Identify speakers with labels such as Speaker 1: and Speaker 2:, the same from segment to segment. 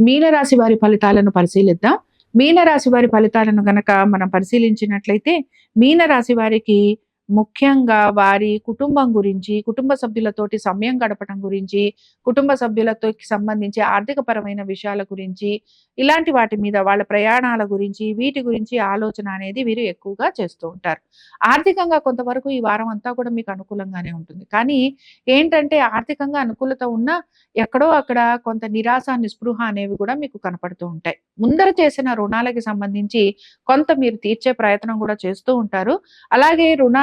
Speaker 1: మీనరాశి వారి ఫలితాలను పరిశీలిద్దాం. మీనరాశి వారి ఫలితాలను గనక మనం పరిశీలించినట్లయితే మీనరాశి వారికి ముఖ్యంగా వారి కుటుంబం గురించి కుటుంబ సభ్యులతోటి సమయం గడపడం గురించి కుటుంబ సభ్యులతో సంబంధించి ఆర్థిక పరమైన విషయాల గురించి ఇలాంటి వాటి మీద వాళ్ళ ప్రయాణాల గురించి వీటి గురించి ఆలోచన అనేది వీరు ఎక్కువగా చేస్తూ ఉంటారు. ఆర్థికంగా కొంతవరకు ఈ వారం అంతా కూడా మీకు అనుకూలంగానే ఉంటుంది. కానీ ఏంటంటే ఆర్థికంగా అనుకూలత ఉన్న ఎక్కడో అక్కడ కొంత నిరాశ నిస్పృహ అనేవి కూడా మీకు కనపడుతూ ఉంటాయి. ముందర చేసిన రుణాలకి సంబంధించి కొంత మీరు తీర్చే ప్రయత్నం కూడా చేస్తూ ఉంటారు. అలాగే రుణ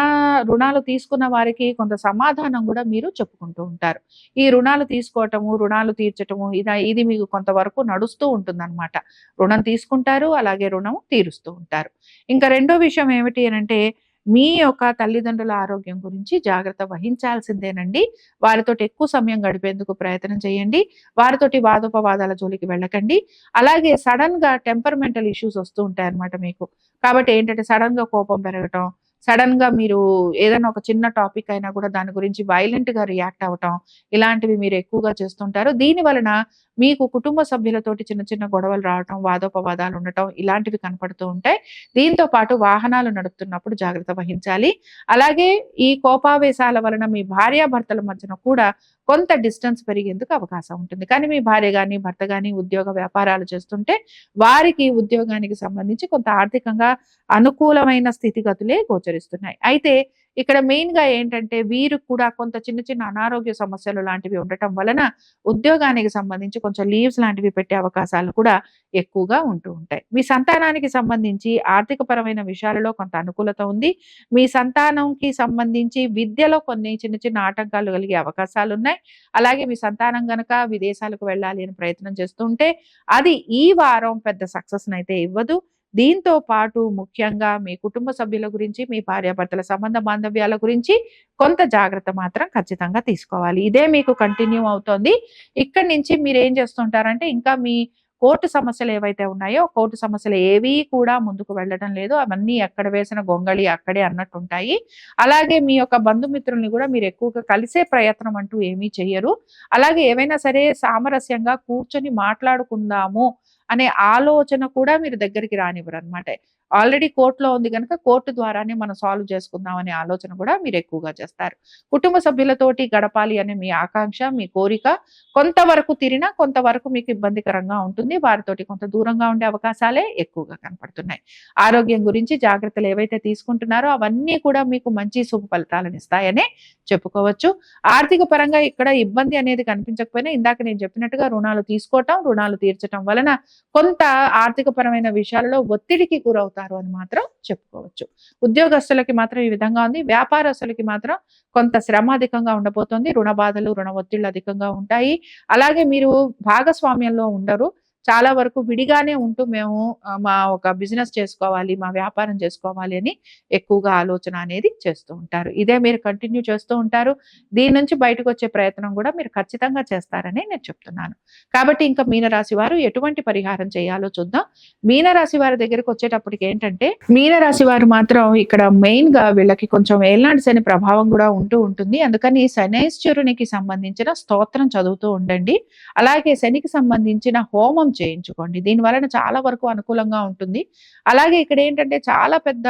Speaker 1: రుణాలు తీసుకున్న వారికి కొంత సమాధానం కూడా మీరు చెప్పుకుంటూ ఉంటారు. ఈ రుణాలు తీసుకోవటము రుణాలు తీర్చటము ఇది ఇది మీకు కొంతవరకు నడుస్తూ ఉంటుందన్నమాట. రుణం తీసుకుంటారు అలాగే రుణం తీరుస్తూ ఉంటారు. ఇంకా రెండో విషయం ఏమిటి అని అంటే మీ యొక్క తల్లిదండ్రుల ఆరోగ్యం గురించి జాగ్రత్త వహించాల్సిందేనండి. వారితో ఎక్కువ సమయం గడిపేందుకు ప్రయత్నం చేయండి. వారితోటి వాదోపవాదాల జోలికి వెళ్ళకండి. అలాగే సడన్గా టెంపర్మెంటల్ ఇష్యూస్ వస్తూ ఉంటాయి అన్నమాట మీకు. కాబట్టి ఏంటంటే సడన్గా కోపం పెరగటం సడన్గా మీరు ఏదైనా ఒక చిన్న టాపిక్ అయినా కూడా దాని గురించి వైలెంట్గా రియాక్ట్ అవ్వటం ఇలాంటివి మీరు ఎక్కువగా చేస్తుంటారు. దీని వలన మీకు కుటుంబ సభ్యులతోటి చిన్న చిన్న గొడవలు రావటం వాదోపవాదాలు ఉండటం ఇలాంటివి కనపడుతూ ఉంటాయి. దీంతో పాటు వాహనాలు నడుపుతున్నప్పుడు జాగ్రత్త వహించాలి. అలాగే ఈ కోపావేశాల వలన మీ భార్యాభర్తల మధ్యన కూడా కొంత డిస్టెన్స్ పెరిగేందుకు అవకాశం ఉంటుంది. కానీ మీ భార్య కానీ భర్త కానీ ఉద్యోగ వ్యాపారాలు చేస్తుంటే వారికి ఉద్యోగానికి సంబంధించి కొంత ఆర్థికంగా అనుకూలమైన స్థితిగతులే గోచరిస్తున్నాయి అయితే ఇక్కడ మెయిన్గా ఏంటంటే వీరు కూడా కొంత చిన్న చిన్న అనారోగ్య సమస్యలు లాంటివి ఉండటం వలన ఉద్యోగానికి సంబంధించి కొంచెం లీవ్స్ లాంటివి పెట్టే అవకాశాలు కూడా ఎక్కువగా ఉంటూ ఉంటాయి. మీ సంతానానికి సంబంధించి ఆర్థిక పరమైన విషయాలలో కొంత అనుకూలత ఉంది. మీ సంతానంకి సంబంధించి విద్యలో కొన్ని చిన్న చిన్న ఆటంకాలు కలిగే అవకాశాలు ఉన్నాయి. అలాగే మీ సంతానం గనక విదేశాలకు వెళ్ళాలి అని ప్రయత్నం చేస్తుంటే అది ఈ వారం పెద్ద సక్సెస్ అయితే ఇవ్వదు. దీంతో పాటు ముఖ్యంగా మీ కుటుంబ సభ్యుల గురించి మీ భార్యాభర్తల సంబంధ బాంధవ్యాల గురించి కొంత జాగ్రత్త మాత్రం ఖచ్చితంగా తీసుకోవాలి. ఇదే మీకు కంటిన్యూ అవుతోంది. ఇక్కడి నుంచి మీరు ఏం చేస్తుంటారంటే ఇంకా మీ కోర్టు సమస్యలు ఏవైతే ఉన్నాయో కోర్టు సమస్యలు ఏవి కూడా ముందుకు వెళ్ళడం లేదు. అవన్నీ ఎక్కడ వేసిన గొంగళి అక్కడే అన్నట్టు ఉంటాయి అలాగే మీ యొక్క బంధుమిత్రుల్ని కూడా మీరు ఎక్కువగా కలిసే ప్రయత్నం అంటూ ఏమీ చెయ్యరు. అలాగే ఏవైనా సరే సామరస్యంగా కూర్చొని మాట్లాడుకుందాము అనే ఆలోచన కూడా మీరు దగ్గరికి రానివ్వరు అనమాట ఆల్రెడీ కోర్టులో ఉంది కనుక కోర్టు ద్వారానే మనం సాల్వ్ చేసుకుందాం అనే ఆలోచన కూడా మీరు ఎక్కువగా చేస్తారు. కుటుంబ సభ్యులతోటి గడపాలి అనే మీ ఆకాంక్ష మీ కోరిక కొంతవరకు తిరినా కొంతవరకు మీకు ఇబ్బందికరంగా ఉంటుంది. వారితోటి కొంత దూరంగా ఉండే అవకాశాలే ఎక్కువగా కనపడుతున్నాయి. ఆరోగ్యం గురించి జాగ్రత్తలు ఏవైతే తీసుకుంటున్నారో అవన్నీ కూడా మీకు మంచి శుభ ఫలితాలను ఇస్తాయనే చెప్పుకోవచ్చు. ఆర్థిక పరంగా ఇక్కడ ఇబ్బంది అనేది కనిపించకపోయినా ఇందాక నేను చెప్పినట్టుగా రుణాలు తీసుకోవటం రుణాలు తీర్చటం వలన కొంత ఆర్థికపరమైన విషయాలలో ఒత్తిడికి గురవుతుంది అవుతారు అని మాత్రం చెప్పుకోవచ్చు. ఉద్యోగస్తులకి మాత్రం ఈ విధంగా ఉంది. వ్యాపారస్తులకి మాత్రం కొంత శ్రమ అధికంగా ఉండబోతోంది. రుణ బాధలు రుణ ఒత్తిళ్ళు అధికంగా ఉంటాయి. అలాగే మీరు భాగస్వామ్యంలో ఉండరు. చాలా వరకు విడిగానే ఉంటూ మేము మా ఒక బిజినెస్ చేసుకోవాలి మా వ్యాపారం చేసుకోవాలి అని ఎక్కువగా ఆలోచన అనేది చేస్తూ ఉంటారు. ఇదే మీరు కంటిన్యూ చేస్తూ ఉంటారు. దీని నుంచి బయటకు వచ్చే ప్రయత్నం కూడా మీరు ఖచ్చితంగా చేస్తారని నేను చెప్తున్నాను. కాబట్టి ఇంకా మీనరాశి వారు ఎటువంటి పరిహారం చేయాలో చూద్దాం. మీనరాశి వారి దగ్గరకు వచ్చేటప్పటికి ఏంటంటే మీనరాశి వారు మాత్రం ఇక్కడ మెయిన్గా వీళ్ళకి కొంచెం ఏలాంటి శని ప్రభావం కూడా ఉంటూ ఉంటుంది. అందుకని శనేశ్వరునికి సంబంధించిన స్తోత్రం చదువుతూ ఉండండి. అలాగే శనికి సంబంధించిన హోమం చేయించుకోండి. దీని వలన చాలా వరకు అనుకూలంగా ఉంటుంది. అలాగే ఇక్కడ ఏంటంటే చాలా పెద్ద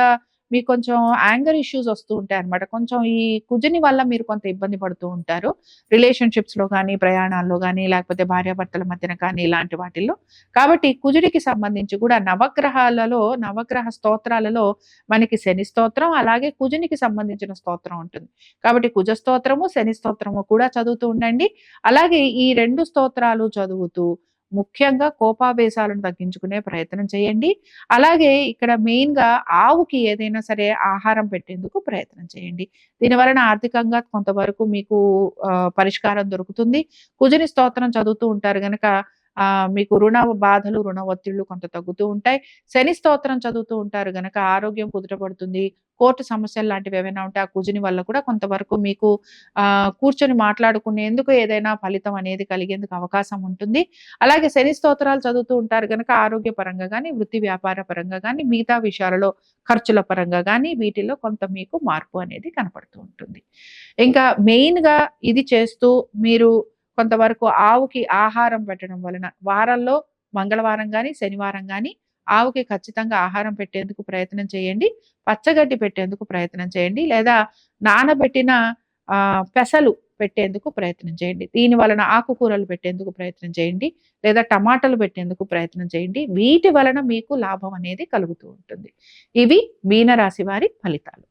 Speaker 1: మీకు కొంచెం యాంగర్ ఇష్యూస్ వస్తూ ఉంటాయి అనమాట కొంచెం ఈ కుజుని వల్ల మీరు కొంత ఇబ్బంది పడుతూ ఉంటారు. రిలేషన్షిప్స్లో కానీ ప్రయాణాల్లో కానీ లేకపోతే భార్యాభర్తల మధ్యన కానీ ఇలాంటి వాటిల్లో. కాబట్టి కుజుడికి సంబంధించి కూడా నవగ్రహాలలో నవగ్రహ స్తోత్రాలలో మనకి శని స్తోత్రం అలాగే కుజునికి సంబంధించిన స్తోత్రం ఉంటుంది. కాబట్టి కుజ స్తోత్రము శని స్తోత్రము కూడా చదువుతూ ఉండండి. అలాగే ఈ రెండు స్తోత్రాలు చదువుతూ ముఖ్యంగా కోపావేశాలను తగ్గించుకునే ప్రయత్నం చేయండి. అలాగే ఇక్కడ మెయిన్గా ఆవుకి ఏదైనా సరే ఆహారం పెట్టేందుకు ప్రయత్నం చేయండి. దీని వలన ఆర్థికంగా కొంతవరకు మీకు పరిష్కారం దొరుకుతుంది. కుజని స్తోత్రం చదువుతూ ఉంటారు గనక మీకు రుణ బాధలు రుణ ఒత్తిళ్ళు కొంత తగ్గుతూ ఉంటాయి. శని స్తోత్రం చదువుతూ ఉంటారు గనక ఆరోగ్యం కుదుటపడుతుంది కోర్టు సమస్యలు లాంటివి ఏమైనా ఉంటే ఆ కుజుని వల్ల కూడా కొంతవరకు మీకు ఆ కూర్చొని మాట్లాడుకునేందుకు ఏదైనా ఫలితం అనేది కలిగేందుకు అవకాశం ఉంటుంది. అలాగే శని స్తోత్రాలు చదువుతూ ఉంటారు కనుక ఆరోగ్య పరంగా కానీ వృత్తి వ్యాపార పరంగా కానీ మిగతా విషయాలలో ఖర్చుల పరంగా కానీ వీటిలో కొంత మీకు మార్పు అనేది కనపడుతూ ఉంటుంది. ఇంకా మెయిన్గా ఇది చేస్తూ మీరు కొంతవరకు ఆవుకి ఆహారం పెట్టడం వలన వారంలో మంగళవారం కానీ శనివారం కానీ ఆవుకి ఖచ్చితంగా ఆహారం పెట్టేందుకు ప్రయత్నం చేయండి. పచ్చగడ్డి పెట్టేందుకు ప్రయత్నం చేయండి. లేదా నానబెట్టిన పెసలు పెట్టేందుకు ప్రయత్నం చేయండి. దీని వలన ఆకుకూరలు పెట్టేందుకు ప్రయత్నం చేయండి. లేదా టమాటాలు పెట్టేందుకు ప్రయత్నం చేయండి. వీటి వలన మీకు లాభం అనేది కలుగుతూ ఉంటుంది. ఇవి మీనరాశి వారి ఫలితాలు.